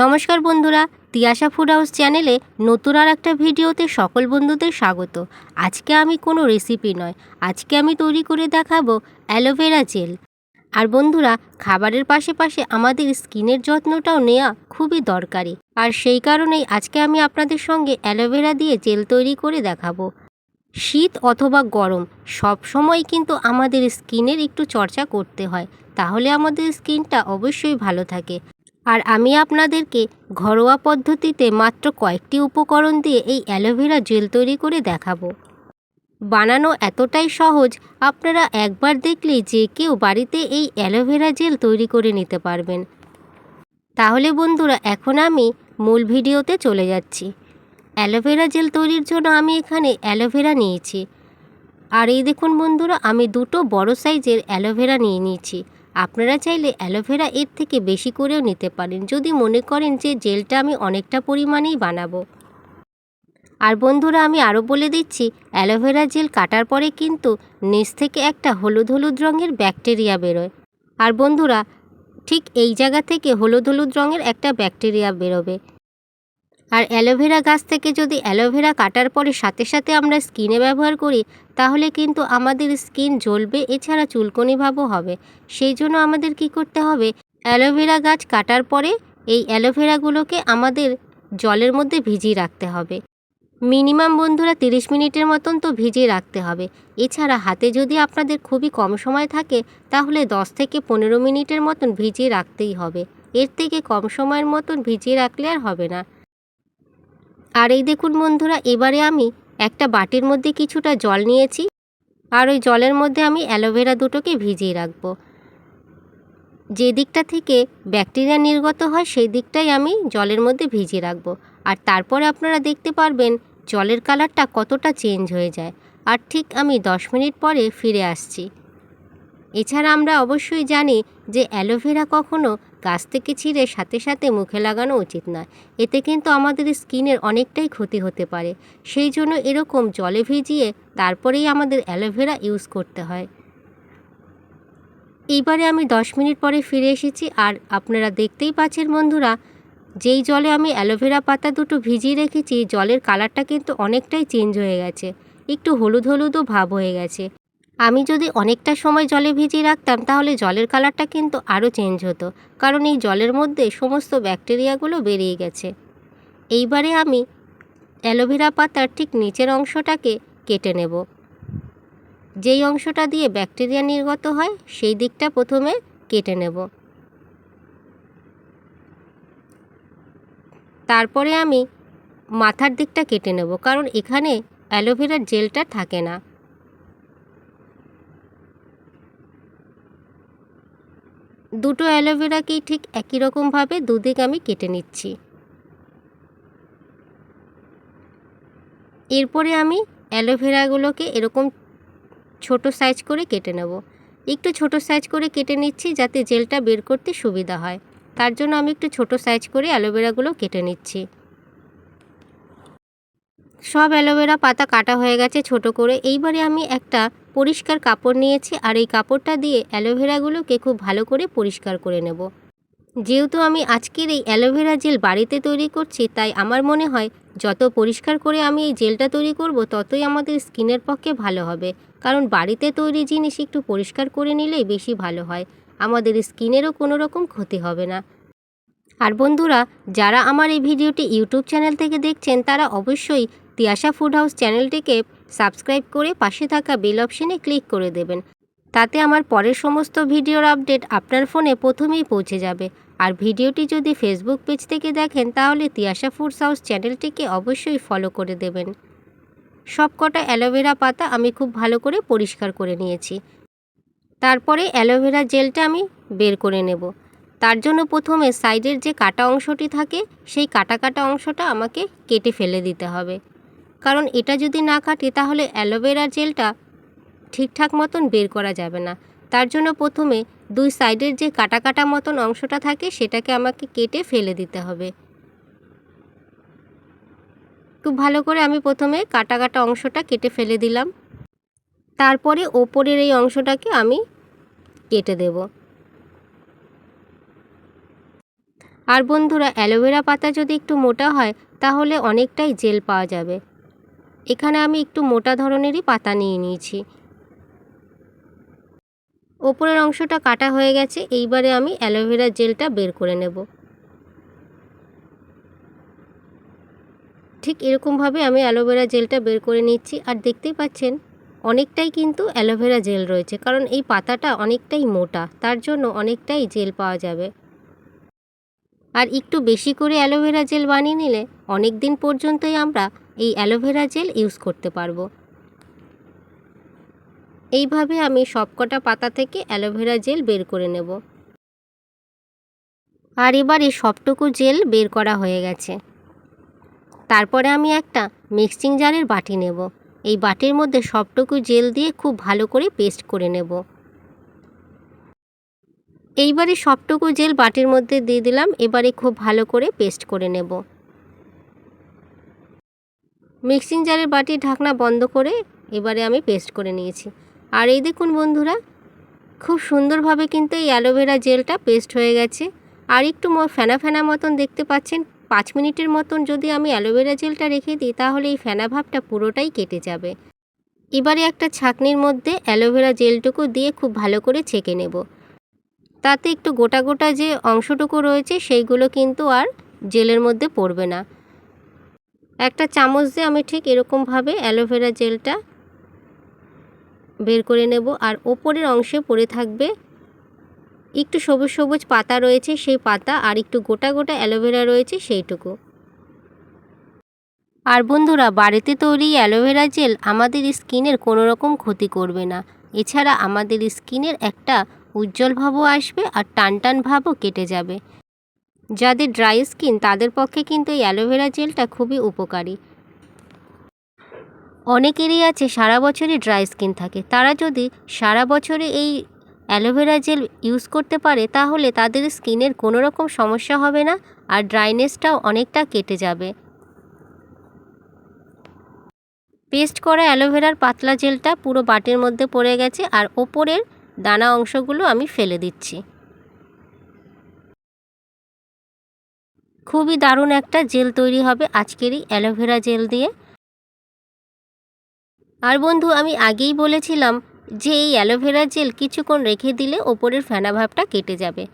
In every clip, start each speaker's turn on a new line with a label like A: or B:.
A: নমস্কার বন্ধুরা, Tiyasha food house চ্যানেলে নতুন আর একটা ভিডিওতে সকল বন্ধুদের স্বাগত। আজকে আমি কোনো রেসিপি নয়, আজকে আমি তৈরি করে দেখাবো অ্যালোভেরা জেল। আর বন্ধুরা, খাবারের পাশে পাশে আমাদের স্কিনের যত্নটাও নেওয়া খুবই দরকারি। আর সেই কারণেই আজকে আমি আপনাদের সঙ্গে অ্যালোভেরা দিয়ে জেল তৈরি করে দেখাবো। শীত অথবা গরম, সব সময় কিন্তু আমাদের স্কিনের একটু চর্চা করতে হয়, তাহলে আমাদের স্কিনটা অবশ্যই ভালো থাকে। আর আমি আপনাদেরকে ঘরোয়া পদ্ধতিতে মাত্র কয়েকটি উপকরণ দিয়ে এই অ্যালোভেরা জেল তৈরি করে দেখাবো। বানানো এতটাই সহজ, আপনারা একবার দেখলেই যে কেউ বাড়িতে এই অ্যালোভেরা জেল তৈরি করে নিতে পারবেন। তাহলে বন্ধুরা, এখন আমি মূল ভিডিওতে চলে যাচ্ছি। অ্যালোভেরা জেল তৈরির জন্য আমি এখানে অ্যালোভেরা নিয়েছি। আর এই দেখুন বন্ধুরা, আমি দুটো বড় সাইজের অ্যালোভেরা নিয়ে নিয়েছি। আপনারা চাইলে অ্যালোভেরা এর থেকে বেশি করেও নিতে পারেন। যদি মনে করেন যে জেলটা আমি অনেকটা পরিমাণেই বানাবো। আর বন্ধুরা, আমি আরও বলে দিচ্ছি অ্যালোভেরা জেল কাটার পরে কিন্তু নিচ থেকে একটা হলুদ হলুদ রঙের ব্যাকটেরিয়া বেরোয়। আর বন্ধুরা, ঠিক এই জায়গা থেকে হলুদ হলুদ রঙের একটা ব্যাকটেরিয়া বেরোবে। আর অ্যালোভেরা গাছ থেকে যদি অ্যালোভেরা কাটার পরে সাথে সাথে আমরা স্কিনে ব্যবহার করি, তাহলে কিন্তু আমাদের স্কিন জ্বলবে, এছাড়া চুলকনি ভাবও হবে। সেই জন্য আমাদের কি করতে হবে, অ্যালোভেরা গাছ কাটার পরে এই অ্যালোভেরাগুলোকে আমাদের জলের মধ্যে ভিজিয়ে রাখতে হবে। মিনিমাম বন্ধুরা তিরিশ মিনিটের মতন তো ভিজিয়ে রাখতে হবে। এছাড়া হাতে যদি আপনাদের খুবই কম সময় থাকে, তাহলে দশ থেকে পনেরো মিনিটের মতন ভিজিয়ে রাখতেই হবে। এর থেকে কম সময়ের মতন ভিজিয়ে রাখলে আর হবে না। আর এই দেখুন বন্ধুরা, এবারে আমি একটা বাটির মধ্যে কিছুটা জল নিয়েছি আর ওই জলের মধ্যে আমি অ্যালোভেরা দুটোকে ভিজিয়ে রাখব। যে দিকটা থেকে ব্যাকটেরিয়া নির্গত হয়, সেই দিকটাই আমি জলের মধ্যে ভিজিয়ে রাখব। আর তারপরে আপনারা দেখতে পারবেন জলের কালারটা কতটা চেঞ্জ হয়ে যায়। আর ঠিক আমি দশ মিনিট পরে ফিরে আসছি। এছাড়া আমরা অবশ্যই জানি যে অ্যালোভেরা কখনো গাছ থেকে ছিঁড়ে সাথে সাথে মুখে লাগানো উচিত নয়। এতে কিন্তু আমাদের স্কিনের অনেকটাই ক্ষতি হতে পারে। সেই জন্য এরকম জলে ভিজিয়ে তারপরেই আমাদের অ্যালোভেরা ইউজ করতে হয়। এইবারে আমি দশ মিনিট পরে ফিরে এসেছি আর আপনারা দেখতেই পাচ্ছেন বন্ধুরা, যেই জলে আমি অ্যালোভেরা পাতা দুটো ভিজিয়ে রেখেছি, জলের কালারটা কিন্তু অনেকটাই চেঞ্জ হয়ে গেছে। একটু হলুদ হলুদও ভাব হয়ে গেছে। আমি যদি অনেকটা সময় জলে ভিজিয়ে রাখতাম, তাহলে জলের কালারটা কিন্তু আরও চেঞ্জ হতো, কারণ এই জলের মধ্যে সমস্ত ব্যাকটেরিয়াগুলো বেরিয়ে গেছে। এইবারে আমি অ্যালোভেরা পাতার ঠিক নিচের অংশটাকে কেটে নেব। যেই অংশটা দিয়ে ব্যাকটেরিয়া নির্গত হয়, সেই দিকটা প্রথমে কেটে নেব। তারপরে আমি মাথার দিকটা কেটে নেব, কারণ এখানে অ্যালোভেরার জেলটা থাকে না। দুটো অ্যালোভেরাকেই ঠিক একই রকমভাবে দুদিক আমি কেটে নিচ্ছি? এরপরে আমি অ্যালোভেরাগুলোকে এরকম ছোট সাইজ করে কেটে নেব। একটু ছোট সাইজ করে কেটে নিচ্ছি যাতে জেলটা বের করতে সুবিধা হয়। তার জন্য আমি একটু ছোট সাইজ করে অ্যালোভেরাগুলো কেটে নিচ্ছি। সব অ্যালোভেরা পাতা কাটা হয়ে গেছে ছোট করে। এইবারে আমি একটা পরিষ্কার কাপড় নিয়েছি আর এই কাপড়টা দিয়ে অ্যালোভেরাগুলোকে খুব ভালো করে পরিষ্কার করে নেব। যেহেতু আমি আজকের এই অ্যালোভেরা জেল বাড়িতে তৈরি করছি, তাই আমার মনে হয় যত পরিষ্কার করে আমি এই জেলটা তৈরি করব, ততই আমাদের স্কিনের পক্ষে ভালো হবে। কারণ বাড়িতে তৈরি জিনিস একটু পরিষ্কার করে নিলেই বেশি ভালো হয়। আমাদের স্কিনেরও কোনো রকম ক্ষতি হবে না। আর বন্ধুরা, যারা আমার এই ভিডিওটি ইউটিউব চ্যানেল থেকে দেখছেন, তারা অবশ্যই তিয়াশা ফুড হাউস চ্যানেলটিকে সাবস্ক্রাইব করে পাশে থাকা বেল অপশনে ক্লিক করে দেবেন। তাতে আমার পরের সমস্ত ভিডিওর আপডেট আপনার ফোনে প্রথমেই পৌঁছে যাবে। আর ভিডিওটি যদি ফেসবুক পেজ থেকে দেখেন, তাহলে তিয়াশা ফুডস হাউস চ্যানেলটিকে অবশ্যই ফলো করে দেবেন। সব কটা অ্যালোভেরা পাতা আমি খুব ভালো করে পরিষ্কার করে নিয়েছি। তারপরে অ্যালোভেরা জেলটা আমি বের করে নেব। তার জন্য প্রথমে সাইডের যে কাটা অংশটি থাকে, সেই কাটা কাটা অংশটা আমাকে কেটে ফেলে দিতে হবে। কারণ এটা যদি না কাটে, তাহলে অ্যালোভেরা জেলটা ঠিকঠাক মতন বের করা যাবে না। তার জন্য প্রথমে দুই সাইডের যে কাটা কাটা মতন অংশটা থাকে, সেটাকে আমাকে কেটে ফেলে দিতে হবে। খুব ভালো করে আমি প্রথমে কাটা কাটা অংশটা কেটে ফেলে দিলাম। তারপরে ওপরের এই অংশটাকে আমি কেটে দেব। আর বন্ধুরা, অ্যালোভেরা পাতা যদি একটু মোটা হয়, তাহলে অনেকটাই জেল পাওয়া যাবে। এখানে আমি একটু মোটা ধরনেরই পাতা নিয়ে নিয়েছি। ওপরের অংশটা কাটা হয়ে গেছে, এইবারে আমি অ্যালোভেরা জেলটা বের করে নেব। ঠিক এরকমভাবে আমি অ্যালোভেরা জেলটা বের করে নিচ্ছি, আর দেখতেই পাচ্ছেন অনেকটাই কিন্তু অ্যালোভেরা জেল রয়েছে, কারণ এই পাতাটা অনেকটাই মোটা, তার জন্য অনেকটাই জেল পাওয়া যাবে। আর একটু বেশি করে অ্যালোভেরা জেল বানিয়ে নিলে অনেক দিন পর্যন্তই আমরা এই অ্যালোভেরা জেল ইউজ করতে পারব। এইভাবে আমি সবকটা পাতা থেকে অ্যালোভেরা জেল বের করে নেব। আর এবারে সবটুকু জেল বের করা হয়ে গেছে। তারপরে আমি একটা মিক্সিং জারের বাটি নেব। এই বাটির মধ্যে সবটুকু জেল দিয়ে খুব ভালো করে পেস্ট করে নেব। এইবারে সবটুকু জেল বাটির মধ্যে দিয়ে দিলাম। এবারে খুব ভালো করে পেস্ট করে নেব। মিক্সিং জারের বাটির ঢাকনা বন্ধ করে এবারে আমি পেস্ট করে নিয়েছি। আর এই দেখুন বন্ধুরা, খুব সুন্দরভাবে কিন্তু এই অ্যালোভেরা জেলটা পেস্ট হয়ে গেছে। আর একটু ফেনা ফেনা মতন দেখতে পাচ্ছেন, পাঁচ মিনিটের মতন যদি আমি অ্যালোভেরা জেলটা রেখে দিই, তাহলে এই ফেনা ভাবটা পুরোটাই কেটে যাবে। এবারে একটা ছাকনির মধ্যে অ্যালোভেরা জেলটুকু দিয়ে খুব ভালো করে ছেঁকে নেব। তাতে একটু গোটা গোটা যে অংশটুকু রয়েছে, সেইগুলো কিন্তু আর জেলের মধ্যে পড়বে না। একটা চামচ দিয়ে আমি ঠিক এরকমভাবে অ্যালোভেরা জেলটা বের করে নেব আর ওপরের অংশে পড়ে থাকবে একটু সবুজ সবুজ পাতা রয়েছে সেই পাতা আর একটু গোটা গোটা অ্যালোভেরা রয়েছে সেইটুকু। আর বন্ধুরা, বাড়িতে তৈরি অ্যালোভেরা জেল আমাদের স্কিনের কোনো রকম ক্ষতি করবে না। এছাড়া আমাদের স্কিনের একটা উজ্জ্বল ভাবও আসবে আর টান টান ভাবও কেটে যাবে। যাদের ড্রাই স্কিন, তাদের পক্ষে কিন্তু এই অ্যালোভেরা জেলটা খুবই উপকারী। অনেকেরই আছে সারা বছরই ড্রাই স্কিন থাকে। তারা যদি সারা বছরে এই অ্যালোভেরা জেল ইউজ করতে পারে, তাহলে তাদের স্কিনের কোনো রকম সমস্যা হবে না আর ড্রাইনেসটাও অনেকটা কেটে যাবে। পেস্ট করা অ্যালোভেরার পাতলা জেলটা পুরো বাটির মধ্যে পড়ে গেছে আর ওপরের দানা অংশগুলো আমি ফেলে দিচ্ছি। খুবই দারুণ একটা জেল তৈরি হবে আজকের এই অ্যালোভেরা জেল দিয়ে। আর বন্ধু, আমি আগেই বলেছিলাম যে এই অ্যালোভেরা জেল কিছুক্ষণ রেখে দিলে ওপরের ফেনা ভাবটা কেটে যাবে।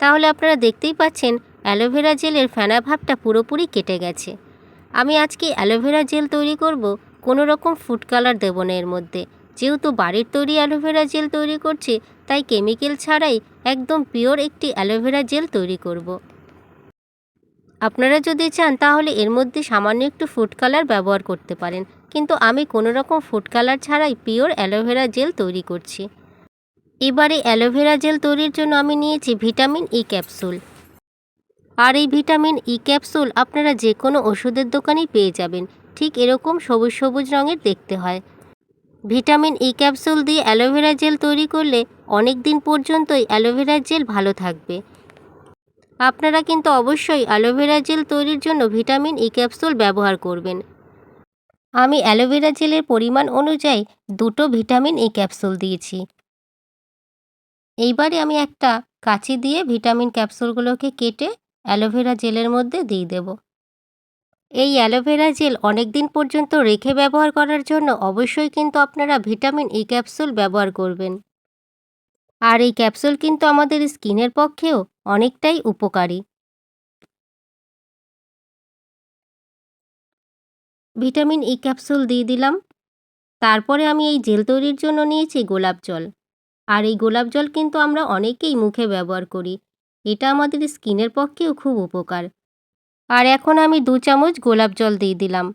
A: তাহলে আপনারা দেখতেই পাচ্ছেন অ্যালোভেরা জেলের ফেনা ভাবটা পুরোপুরি কেটে গেছে। আমি আজকে অ্যালোভেরা জেল তৈরি করব, কোনো রকম ফুড কালার দেবো না এর মধ্যে। যেহেতু বাড়ির তৈরি অ্যালোভেরা জেল তৈরি করছি, তাই কেমিক্যাল ছাড়াই একদম পিওর একটি অ্যালোভেরা জেল তৈরি করব। আপনারা যদি চান, তাহলে এর মধ্যে সামান্য একটু ফুড কালার ব্যবহার করতে পারেন। কিন্তু আমি কোনো রকম ফুড কালার ছাড়াই পিওর অ্যালোভেরা জেল তৈরি করছি। এবারে অ্যালোভেরা জেল তৈরির জন্য আমি নিয়েছি ভিটামিন ই ক্যাপসুল আর এই ভিটামিন ই ক্যাপসুল আপনারা যে কোনো ওষুধের দোকানেই পেয়ে যাবেন। ঠিক এরকম সবুজ সবুজ রঙের দেখতে হয়। ভিটামিন ই ক্যাপসুল দিয়ে অ্যালোভেরা জেল তৈরি করলে অনেক দিন পর্যন্তই অ্যালোভেরা জেল ভালো থাকবে। আপনারা কিন্তু অবশ্যই অ্যালোভেরা জেল তৈরির জন্য ভিটামিন ই ক্যাপসুল ব্যবহার করবেন। আমি অ্যালোভেরা জেলের পরিমাণ অনুযায়ী দুটো ভিটামিন ই ক্যাপসুল দিয়েছি। এইবারে আমি একটা কাঁচি দিয়ে ভিটামিন ক্যাপসুলগুলোকে কেটে অ্যালোভেরা জেলের মধ্যে দিয়ে দেব। এই অ্যালোভেরা জেল অনেক দিন পর্যন্ত রেখে ব্যবহার করার জন্য অবশ্যই কিন্তু আপনারা ভিটামিন ই ক্যাপসুল ব্যবহার করবেন। আর এই ক্যাপসুল কিন্তু আমাদের স্কিনের পক্ষেও অনেকটাই উপকারী। ভিটামিন ই ক্যাপসুল দিয়ে দিলাম। তারপরে আমি এই জেল তৈরির জন্য নিয়েছি গোলাপ জল। আর এই গোলাপ জল কিন্তু আমরা অনেকেই মুখে ব্যবহার করি। এটা আমাদের স্কিনের পক্ষেও খুব উপকার। আর এখন আমি দু চামচ গোলাপ জল দিয়ে দিলাম।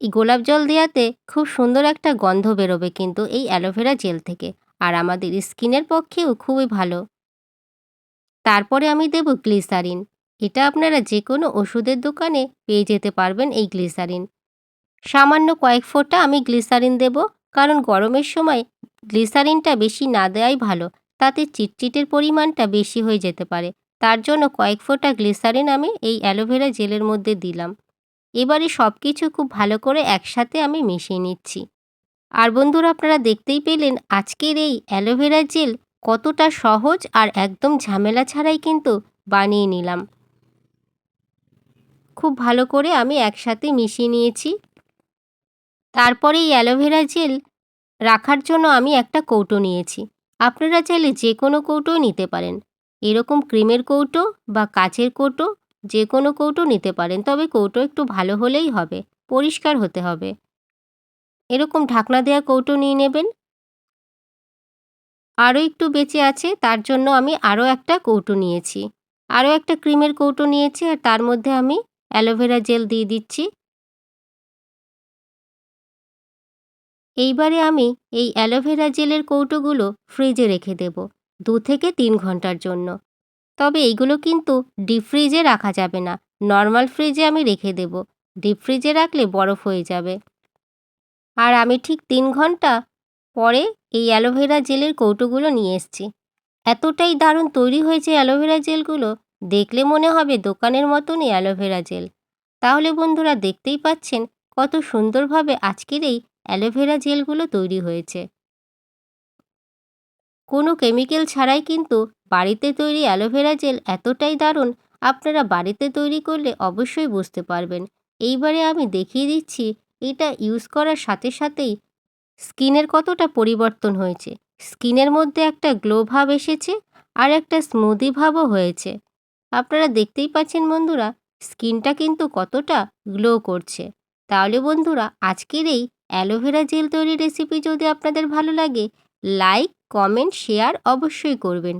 A: এই গোলাপ জল দেওয়াতে খুব সুন্দর একটা গন্ধ বেরোবে কিন্তু এই অ্যালোভেরা জেল থেকে। আর আমাদের স্কিনের পক্ষেও খুবই ভালো। তারপরে আমি দেব গ্লিসারিন। এটা আপনারা যে কোনো ওষুধের দোকানে পেয়ে যেতে পারবেন এই গ্লিসারিন। সামান্য কয়েক ফোঁটা আমি গ্লিসারিন দেব, কারণ গরমের সময় গ্লিসারিনটা বেশি না দেওয়াই ভালো, তাতে চিটচিটের পরিমাণটা বেশি হয়ে যেতে পারে। তার জন্য কয়েক ফোঁটা গ্লিসারিন আমি এই অ্যালোভেরা জেলের মধ্যে দিলাম। এবারে সব কিছু খুব ভালো করে একসাথে আমি মিশিয়ে নিচ্ছি। আর বন্ধুরা, আপনারা দেখতেই পেলেন আজকের এই অ্যালোভেরা জেল কতটা সহজ আর একদম ঝামেলা ছাড়াই কিন্তু বানিয়ে নিলাম। খুব ভালো করে আমি একসাথে মিশিয়ে নিয়েছি। তারপরে এই অ্যালোভেরা জেল রাখার জন্য আমি একটা কৌটো নিয়েছি। আপনারা চাইলে যে কোনো কৌটোই নিতে পারেন। এরকম ক্রিমের কৌটো বা কাচের কৌটো যে কোনো কৌটো নিতে পারেন, তবে কৌটো একটু ভালো হলেই হবে, পরিষ্কার হতে হবে। এরকম ঢাকনা দেওয়া কৌটো নিয়ে নেবেন। আরও একটু বেঁচে আছে, তার জন্য আমি আরও একটা কৌটো নিয়েছি। আরও একটা ক্রিমের কৌটো নিয়েছি আর তার মধ্যে আমি অ্যালোভেরা জেল দিয়ে দিচ্ছি। এইবারে আমি এই অ্যালোভেরা জেলের কৌটোগুলো ফ্রিজে রেখে দেব, দু থেকে তিন ঘণ্টার জন্য। তবে এইগুলো কিন্তু ডিপ ফ্রিজে রাখা যাবে না, নর্মাল ফ্রিজে আমি রেখে দেব। ডিপ ফ্রিজে রাখলে বরফ হয়ে যাবে। আর আমি ঠিক তিন ঘণ্টা পরে এই অ্যালোভেরা জেলের কৌটোগুলো নিয়ে এসছি। এতটাই দারুণ তৈরি হয়েছে অ্যালোভেরা জেলগুলো, দেখলে মনে হবে দোকানের মতনই অ্যালোভেরা জেল। তাহলে বন্ধুরা দেখতেই পাচ্ছেন কত সুন্দরভাবে আজকের এই অ্যালোভেরা জেলগুলো তৈরি হয়েছে। কোনো কেমিক্যাল ছাড়াই কিন্তু বাড়িতে তৈরি অ্যালোভেরা জেল এতটাই দারুণ, আপনারা বাড়িতে তৈরি করলে অবশ্যই বুঝতে পারবেন। এইবারে আমি দেখিয়ে দিচ্ছি, এটা ইউজ করার সাথে সাথেই স্কিনের কতটা পরিবর্তন হয়েছে? স্কিনের মধ্যে একটা গ্লো ভাব এসেছে আর একটা স্মুদি ভাবও হয়েছে। আপনারা দেখতেই পাচ্ছেন বন্ধুরা, স্কিনটা কিন্তু কতটা গ্লো করছে। তাহলে বন্ধুরা, আজকের এই অ্যালোভেরা জেল তৈরির রেসিপি যদি আপনাদের ভালো লাগে, লাইক, কমেন্ট, শেয়ার অবশ্যই করবেন।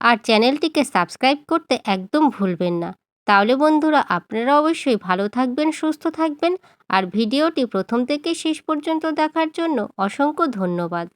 A: আর চ্যানেলটিকে সাবস্ক্রাইব করতে একদম ভুলবেন না। তাহলে বন্ধুরা আপনারা অবশ্যই ভালো থাকবেন, সুস্থ থাকবেন। আর ভিডিওটি প্রথম থেকে শেষ পর্যন্ত দেখার জন্য অসংখ্য ধন্যবাদ।